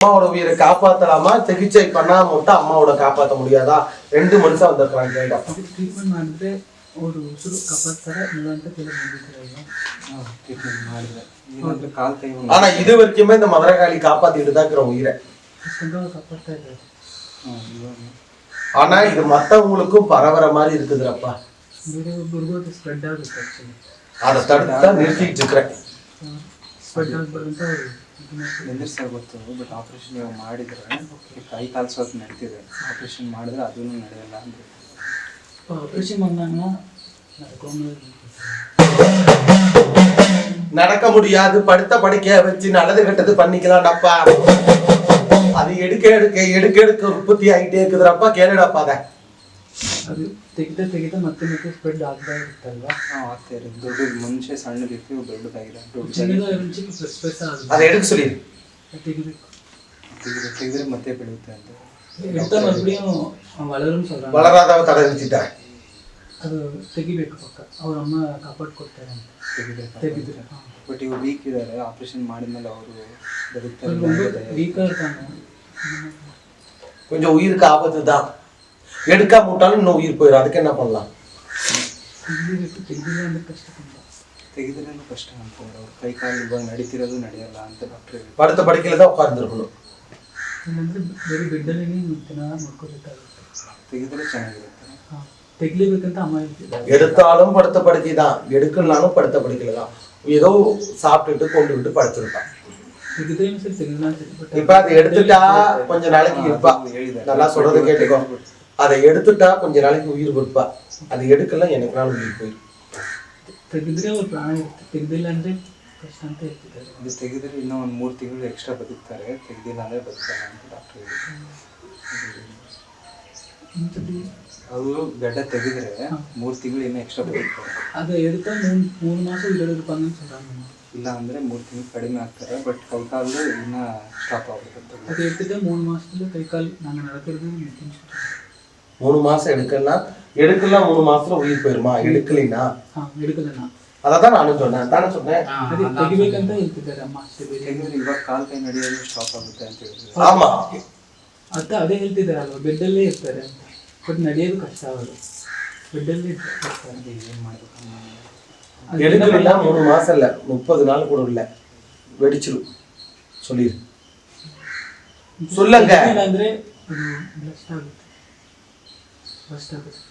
அம்மாவோட உயிரை காப்பாத்தலாமா சிகிச்சை பண்ணாம மட்டும் அம்மாவோட காப்பாத்த முடியாதா ரெண்டு மனுஷன் வந்திருக்காங்க கேட்டா ಅದಕ್ಕೆ ಟ್ರೀಟ್ಮೆಂಟ್ ಮಾಡಿದ್ರೆ ಅವರು ಉಸಿರು ಕಾಪಾಡ್ತಾರೆ ಇಲ್ಲಾಂತ ಕೆಲವು ಬಂದಿದ್ದಾರೆ ಈಗ ಟ್ರೀಟ್ಮೆಂಟ್ ಮಾಡಿದ್ರೆ ಇಲ್ಲಾಂದ್ರೆ ಕಾಲ್ ಕೈ ஆனா இது வரைக்குமே இந்த மதுரகாளி காப்பாத்திட்டு தான் இருக்கிற உயிரை ಅಷ್ಟೊಂದು ಅವ್ರು ಕಾಪಾಡ್ತಾ ಇದ್ದಾರೆ ಇವಾಗ ஆனா இது மத்தவங்களுக்கும் பரவற மாதிரி இருக்குதுரப்பா ಬೇರೆ ಒಬ್ಬರಿಗೂ ಅದು ಸ್ಪ್ರೆಡ್ ಆಗುತ್ತೆ ಆ್ಯಕ್ಚುಲಿ அதை தடுத்து தான் நிறுத்திட்டு இருக்கிறேன் ಸ್ಪ್ರೆಡ್ ಆಗಬಾರ್ದಂತ ಅವರು ನಿಂದಿರ್ಸರ್ ಗೊತ್ತು ಬಟ್ ಆಪರೇಷನ್ ಇವಾಗ ಮಾಡಿದ್ರೆ ಈ ಕೈ ಕಾಲು ಸ್ವಲ್ಪ ನಡೀತಿದೆ ಆಪರೇಷನ್ ಮಾಡಿದ್ರೆ ಅದೂ ನಡೆಯಲ್ಲ ಅಂದ್ರೆ ಆಪರೇಷನ್ பண்ணாங்கன்னா நடக்காமல் நடக்க முடியாது படுத்த படுக்கைய வச்சு நல்லது கெட்டது பண்ணிக்கலாம்டாப்பா அது எடுக்க எடுக்க எடுக்க எடுக்க உற்பத்தி ஆகிட்டே இருக்குதுடப்பா கேளுடாப்பா அதை ಅದು ತೆಗೆದ ತೆಗೆದ ಮತ್ತೆ ಮತ್ತೆ ಸ್ಪ್ರೆಡ್ ಆಗ್ತಾ ಇರುತ್ತಲ್ವಾ ಹಾಂ ಆಗ್ತಾ ಇರೋದು ದೊಡ್ಡ ಮುಂಚೆ ಸಣ್ಣದಿತ್ತು ಇವು ದೊಡ್ಡದಾಗಿದೆ ಚಿನ್ನದ ಮುಂಚೆಗೆ ಸ್ಪೆಸ್ ಸ್ಪೆಸ್ ಆಗುತ್ತೆ ಅದು ಎರಡಕ್ಕೆ ಸುರಿ ತೆಗಿಬೇಕು ತೆಗೆದ್ರೆ ಮತ್ತೆ ಬೆಳೆಯುತ್ತೆ ಅಂತ ಎಂತ ಮರುಬಡಿಯು ವಳರನ್ನು ಸೊಲ್ಲ ವಳರಾದವ ತಡೆದಿದ್ದಾರೆ ಅದು ತೆಗಿಬೇಕು ಪಕ್ಕ ಅವ್ರ ಅಮ್ಮ ಕಾಪಾಡ್ಕೊಡ್ತಾರೆ ಅಂತ ತೆಗಿಬೇಕು ತೆಗಿದ್ರೆ ಬಟ್ ಇವು ವೀಕ್ ಇದ್ದಾರೆ ಆಪರೇಷನ್ ಮಾಡಿದ್ಮೇಲೆ ಅವರು ಬರುತ್ತಾರೆ ವೀಕರ್ ಕಾಣು ಕೊಂಚ ಉಯಿರ್ಕ ಆಪತ್ತು ದಾ எடுக்காம விட்டாலும் இன்னும் உயிர் போயிடும் அதுக்கு என்ன பண்ணலாம்? கை கால் இவங்க நடிக்கிறது அந்த டாக்டர் படுத்த படுக்கையில் தான் உட்கார்ந்துருக்கணும். எடுத்தாலும் படுத்த படுக்கை தான். எடுக்கலனாலும் படுத்த படுக்கையில் தான். ஏதோ சாப்பிட்டுட்டு கொண்டு விட்டு படுத்திருப்பான். இப்ப அதை எடுத்துட்டா கொஞ்ச நாளைக்கு இருப்பா. நல்லா சொல்றது கேட்டுக்கோ. அதை எடுத்துட்டா கொஞ்ச நாளைக்கு உயிர் கொடுப்பா அது எடுக்கலாம் எனக்கு நாள் உயிர் போயிடும் ತೆಗೆದ್ರೆ ಅವ್ರ ಪ್ರಾಣ ಇರುತ್ತೆ ತೆಗೆದಿಲ್ಲ ಅಂದ್ರೆ ಕಷ್ಟ ಅಂತ ಹೇಳ್ತಿದ್ದಾರೆ ಇದು ತೆಗೆದ್ರೆ ಇನ್ನೂ ಒಂದು ಮೂರು ತಿಂಗಳು ಎಕ್ಸ್ಟ್ರಾ ಬದುಕ್ತಾರೆ ತೆಗೆದಿಲ್ಲ ಅಂದರೆ ಬದುಕಲ್ಲ ಅಂತ ಡಾಕ್ಟರ್ ಇಂಥದ್ದು ಅದು ಗಡ್ಡ ತೆಗೆದ್ರೆ ಮೂರು ತಿಂಗಳು ಇನ್ನೂ ಎಕ್ಸ್ಟ್ರಾ ಬದುಕ್ತಾರೆ ಅದು ಎಡುತ್ತಾ ಮೂರು ಮೂರು ಮಾಸ ಇರೋದು இருப்பாங்கன்னு சொல்றாங்க ಇಲ್ಲ ಅಂದರೆ ಮೂರು ತಿಂಗಳು ಕಡಿಮೆ ಆಗ್ತಾರೆ ಬಟ್ ಕೈ ಕಾಲು ಇನ್ನೂ ಸ್ಟಾಪ್ ಆಗುತ್ತೆ அது எடுத்துட்டு மூணு மாசத்துல கை கால் நாங்க நடக்கிறது நிறுத்தின்னு சொல்றாங்க மூணு மாசம் எடுக்கலாம் எடுக்கலாம் மூணு மாசத்துல உயிர் போயிருமா எடுக்கலைன்னா ಹಾ ಹಿಡ್ಕದಣ್ಣ அததான் நானும் சொன்னேன் தானே சொன்னேன் ಅದೇ ತೆಗಿಬೇಕಂತ ಹೇಳ್ತಿದ್ದಾರೆ ಅಮ್ಮ ಅಷ್ಟೇ ಬೇರೆ ತೆಗೆದ್ರೆ ಇವಾಗ ಕಾಲು ಕೈ ನಡೆಯೋದು ಸ್ಟಾಪ್ ಆಗುತ್ತೆ ಅಂತ ಹೇಳಿದ್ರು ஆமா ಅತ್ತ ಅದೇ ಹೇಳ್ತಿದ್ದಾರೆ ಅಲ್ವಾ ಬೆಡ್ಡಲ್ಲೇ ಇರ್ತಾರೆ ಅಂತ ಬಟ್ ನಡೆಯೋದು ಕಷ್ಟ ಅವರು ಬೆಡ್ಡಲ್ಲೇ ಇರ್ತಾರೆ ಅದು ಏನು ಮಾಡಬೇಕಮ್ಮ ಅದು எடுக்கலைன்னா மூணு மாசம் இல்ல முப்பது நாள் கூட இல்ல வெடிச்சிடும் சொல்லிடு சொல்லுங்க ಇಲ್ಲ ಅಂದ್ರೆ ಅದು ಬ್ಲಸ್ಟ್ ಆಗುತ್ತೆ ಬ್ಲಸ್ಟ್ ಆಗುತ್ತೆ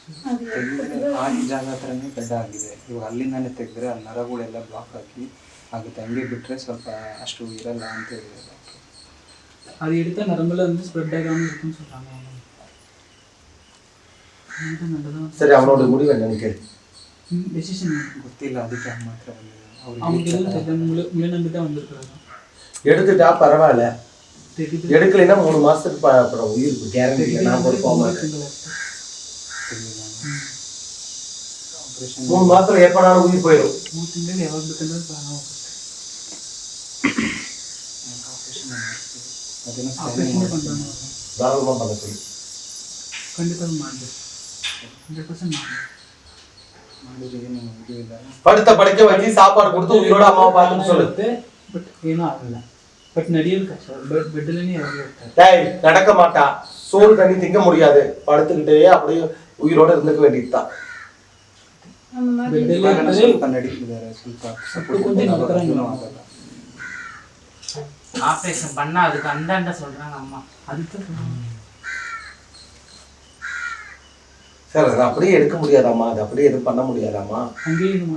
ತೆಗೆದ್ರೆ ಆ ಜಾಗ ಹತ್ರನೇ ಗಡ್ಡ ಆಗಿದೆ ಇವಾಗ ಅಲ್ಲಿಂದಾನೆ ತೆಗೆದ್ರೆ ಆ ನರಗಳೆಲ್ಲ ಬ್ಲಾಕ್ ಹಾಕಿ ಆಗುತ್ತೆ ಹಂಗೆ ಬಿಟ್ಟರೆ ಸ್ವಲ್ಪ ಅಷ್ಟು ಇರಲ್ಲ ಅಂತ ಹೇಳಿದ್ರು ಡಾಕ್ಟರ್ அது எடுத்தா நரம்புல வந்து ஸ்ப்ரெட் ஆகாம இருக்குன்னு சொல்றாங்க அவங்க. அதுதான் நல்லதான் சரி அவனோட முடிவு என்னன்னு கேளு டெசிஷன் ಗೊತ್ತಿಲ್ಲ ಅದಕ್ಕೆ ಅಮ್ಮ ಹತ್ರ ಬಂದಿದೆ அவங்க ಅವ್ರಿಗೆ எதுவும் தெரியல முழு முழு நம்பி தான் வந்திருக்கிறாங்க எடுத்துட்டா பரவாயில்ல தெரியுது எடுக்கலைன்னா மூணு மாசத்துக்கு ப- அப்புறம் உயிர் கேரண்டி இல்லை நான் கொடுப்போம் மாட்டேன் மூணு மாசத்துல ஏற்பாடான உயிர் போயிடும் தாராளமாக பண்ண சொல்லி படுத்த படுக்க வச்சு சாப்பாடு கொடுத்து உயிரோட அம்மாவை பார்த்துன்னு சொல்லுது பட் ஏன்னா ஆகல பட் நடிகர் கஷ்டம். நடக்க மாட்டா சோறு தண்ணி திங்க முடியாது. படுத்துக்கிட்டே அப்படியே உயிரோட இருந்துக்க வேண்டியதுதான். ಬೆಳ್ಳಿನ ஆப்ரேஷன் பண்ணா அதுக்கு அந்தாண்ட சொல்றாங்க அம்மா. அதுக்கு சார் அது அப்படியே எடுக்க முடியாதாம்மா? அது அப்படியே எதுவும் பண்ண முடியாதாம்மா? அங்கேயும்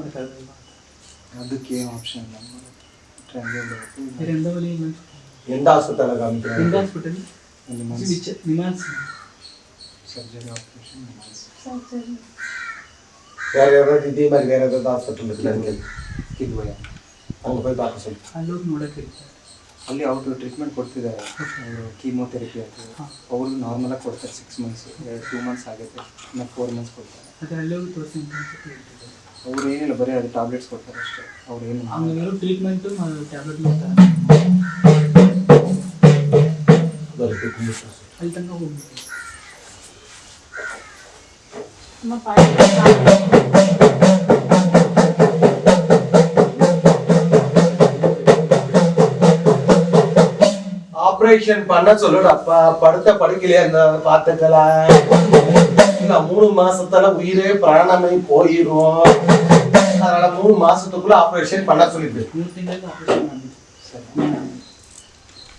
அதுக்கு ஏன் ஆப்ஷன் எந்த வழியும் எந்த ஹாஸ்பிட்டலில் காமிக்கிறேன் எந்த hospital NIMHANS. Surgery operation surgery వేరే ఎవరో ఇది మరి వేరే ఏదో హాస్పిటల్ దానికి ಕಿದ್ದು ಭಯ ಹಂಗೆ ಹೋಗಿ ನೋಡೋಕೆ ಅಲ್ಲಿ ಅವರು ಟ್ರೀಟ್ಮೆಂಟ್ ಕೊಡ್ತಿದ್ದಾರೆ. ಅವರು ಕೀಮೋಥೆರಪಿ ಅಂತ ಅವರು ನಾರ್ಮಲಾಗಿ ಕೊಡ್ತಾರೆ ಸಿಕ್ಸ್ ಮಂತ್ಸ್ ಎರಡು ಟೂ ಮಂತ್ಸ್ ಆಗುತ್ತೆ. ಮತ್ತು ಫೋರ್ ಮಂತ್ಸ್ ಕೊಡ್ತಾರೆ. ಅದೇ ಅಲ್ಲೋಗಿ ತೋರಿಸಿ ಅವ್ರು ಏನಿಲ್ಲ ಬರೀ ಅದು ಟ್ಯಾಬ್ಲೆಟ್ಸ್ ಕೊಡ್ತಾರೆ ಅಷ್ಟೇ. ಅವ್ರು ಏನು ಟ್ರೀಟ್ಮೆಂಟ್ ಟ್ರೀಟ್ಮೆಂಟು ಟ್ಯಾಬ್ಲೆಟ್ ಕೊಡ್ತಾರೆ. ಅಲ್ಲಿ ತನಕ ಹೋಗ್ಬಿಟ್ಟು ஆபரேஷன் பண்ண சொல்லுடாப்பா படுத்த படுக்கலையா இந்த பாத்துக்கலாம் இந்த மூணு மாசத்துல உயிரே பிராணமே போயிரும். அதனால மூணு மாசத்துக்குள்ள ஆபரேஷன் பண்ண சொல்லிட்டு.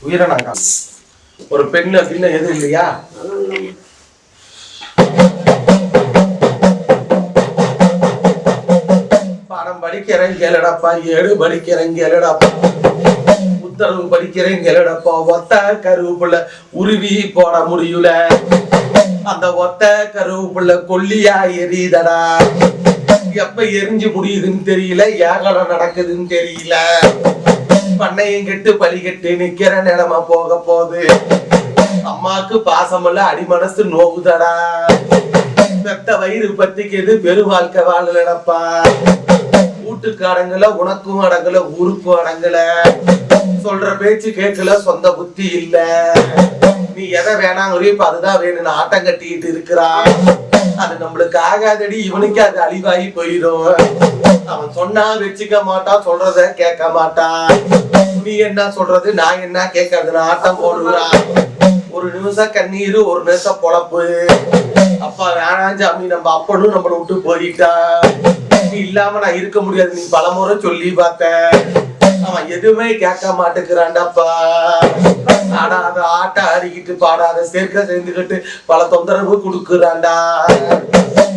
உயிரை நாங்க ஒரு பெண் அப்படின்னு எதுவும் இல்லையா? பணம் படிக்கிறேன் கேளுடாப்பா ஏழு படிக்கிறேன் கேளுடாப்பா உத்தரவு படிக்கிறேன் கேளடப்பா ஒத்த கருவுக்குள்ள உருவி போட முடியல. அந்த ஒத்த கருவுக்குள்ள கொல்லியா எரியுதடா. எப்ப எரிஞ்சு முடியுதுன்னு தெரியல ஏகலம் நடக்குதுன்னு தெரியல. பண்ணையும் கெட்டு பலி கெட்டு நிக்கிற நிலைமை போக போகுது. அம்மாக்கு பாசமல்ல அடிமனசு நோகுதடா பெத்த வயிறு பத்திக்குது பெரு வாழ்க்கை வாழலடப்பா. வீட்டுக்கு அடங்கல உனக்கும் அடங்கல ஊருக்கும் அடங்கல. சொல்ற பேச்சு கேட்கல சொந்த புத்தி இல்ல. நீ எதை வேணாங்கிறீ இப்ப அதுதான் வேணும்னு ஆட்டம் கட்டிட்டு இருக்கிறான் அது நம்மளுக்கு ஆகாதடி இவனுக்கு அது அழிவாகி போயிடும். அவன் சொன்னா வச்சுக்க மாட்டான் சொல்றத கேட்க மாட்டான். நீ என்ன சொல்றது நான் என்ன கேட்கறது நான் ஆட்டம் போடுறான் ஒரு நிமிஷம் கண்ணீர் ஒரு நிமிஷம் பொழப்பு. அப்பா வேணாம் சாமி நம்ம அப்பனும் நம்மளை விட்டு போயிட்டா. நீ இல்லாம நான் இருக்க முடியாது நீ பலமுறை சொல்லி பார்த்த. அவன் எதுவுமே கேட்க மாட்டேங்கிறான்டாப்பா ஆனா அந்த ஆட்ட ஆடிக்கிட்டு பாடாத சேர்க்க சேர்ந்துக்கிட்டு பல தொந்தரவு கொடுக்குறான்டா.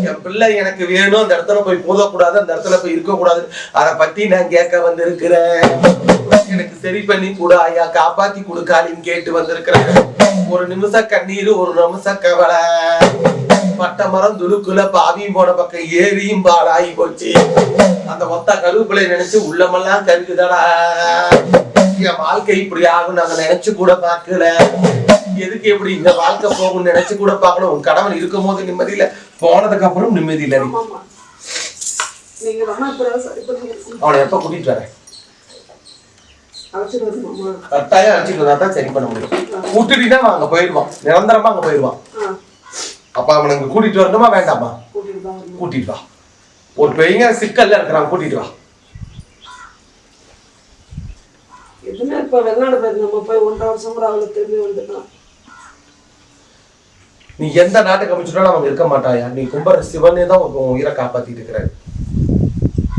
என் பிள்ளை எனக்கு வேணும் அந்த இடத்துல போய் போதக்கூடாது அந்த இடத்துல போய் இருக்கக்கூடாது. அதை பத்தி நான் கேட்க வந்திருக்கிறேன். எனக்கு சரி பண்ணி கூட ஐயா காப்பாத்தி கொடுக்காளின்னு கேட்டு வந்திருக்கிறேன். ஒரு நிமிஷம் கண்ணீர் ஒரு நிமிஷம் கவலை. பட்ட மரம் துலுக்குல பாவியும் போன பக்கம் ஏரியும் பாலாகி போச்சு. அந்த மொத்த கருவேப்பிலை நினைச்சு உள்ளமெல்லாம் கருகுதடா. என் வாழ்க்கை இப்படி ஆகும் நாங்க நினைச்சு கூட பார்க்கல. எதுக்கு எப்படி இந்த வாழ்க்கை போகும்னு நினைச்சு கூட பார்க்கணும் உன் கணவன் இருக்கும் போது நிம்மதியில போனதுக்கு அப்புறம் நிம்மதி இல்லை அவனை எப்ப கூட்டிட்டு வரேன் கட்டாயம் அழைச்சிட்டு வந்தா தான் சரி பண்ண முடியும். கூட்டிட்டு அங்க போயிடுவான் நிரந்தரமா அங்க போயிடுவான் அப்ப அவனுக்கு கூட்டிட்டு வரணுமா வேண்டாமா? கூட்டிட்டு வா. ஒரு பெரிய சிக்கல்ல இருக்கிறான் கூட்டிட்டு வா. எதுவுமே இப்ப வெளிநாடு நம்ம போய் ஒன்றரை வருஷம் கூட அவளுக்கு திரும்பி வந்துட்டோம். நீ எந்த நாட்டுக்கு அமைச்சுட்டாலும் அவங்க இருக்க மாட்டாயா? நீ கும்பர சிவனே தான் உன் உயிரை காப்பாத்திட்டு இருக்கிற.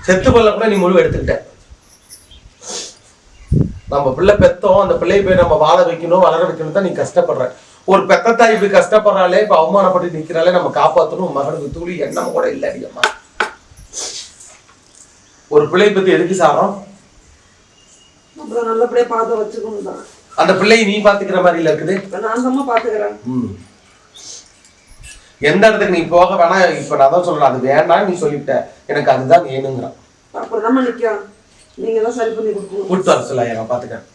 செத்து கொள்ள கூட நீ முடிவு எடுத்துக்கிட்ட. நம்ம பிள்ளை பெத்தோம் அந்த பிள்ளையை போய் நம்ம வாழ வைக்கணும் வளர வைக்கணும் தான் நீ கஷ்டப்படுற. ஒரு பெத்த தாய் இப்படி கஷ்டப்படுறாளே இப்ப அவமானப்பட்டு நிக்கிறாளே நம்ம காப்பாத்தணும் உன் மகனுக்கு துளி எண்ணம் கூட இல்லை அடியம்மா ஒரு பிள்ளை பத்தி எதுக்கு சாரம் அப்புறம் நல்லபடியா பார்த்து வச்சுக்கணும் தான். அந்த பிள்ளையை நீ பாத்துக்கிற மாதிரி இல்ல இருக்குது நான் தாம்மா பாத்துக்கிறேன். எந்த இடத்துக்கு நீ போக வேணாம் இப்ப நான் தான் சொல்றேன் அது வேண்டாம் நீ சொல்லிட்ட. எனக்கு அதுதான் வேணுங்கிறான். அப்புறம் நம்ம நிக்கிறோம் நீங்க தான் சரி பண்ணி கொடுக்கணும். கூட்டு வர சொல்ல பாத்துக்கிறேன்